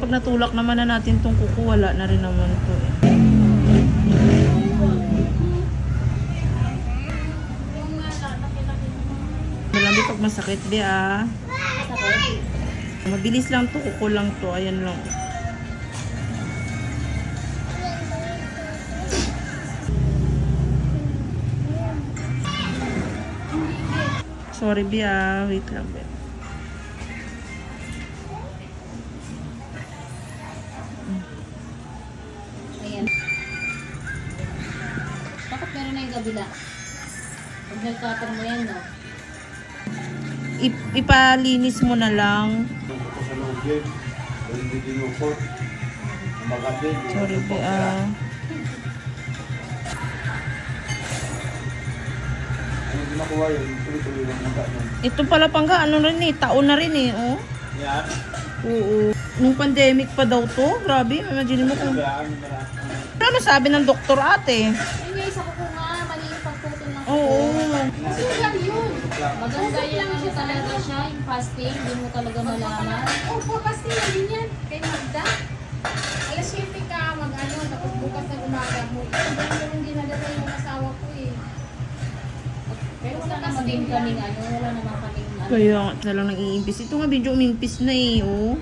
Pag natulak naman na natin tong kuko, wala na rin naman to eh. Malamig pag masakit, di ah. Mabilis lang to, kuko lang to. Ayan lang. Sorry, Bia. Wait lang, Bia. Meron na yung kabila? Pag nagkatang mo yan, no? Ip- ipalinis mo na lang. Sorry, ang ganun. Ito pala pangga, ano rin eh, taon na rin eh, oh. Yan. Oo. Nung pandemic pa daw to, grabe, imagine mo kung... Ano sabi ng doktor ate? Yun yung isa ko po nga, mali yung pagputol ng Oo. Sugar yun. Maganda yung ano talaga siya, yung fasting, hindi mo talaga malaman. Opo, kasi yun yan. Kay Magda. Alas 7 ka mag-ano, tapos bukas na umaga mo. Ito ba yung dinadala yung asawa ko eh. Pero wala naman din kaming ano, wala naman kaming ano. Kaya na lang nag-iimpis. Ito nga, medyo umimpis na eh, oh.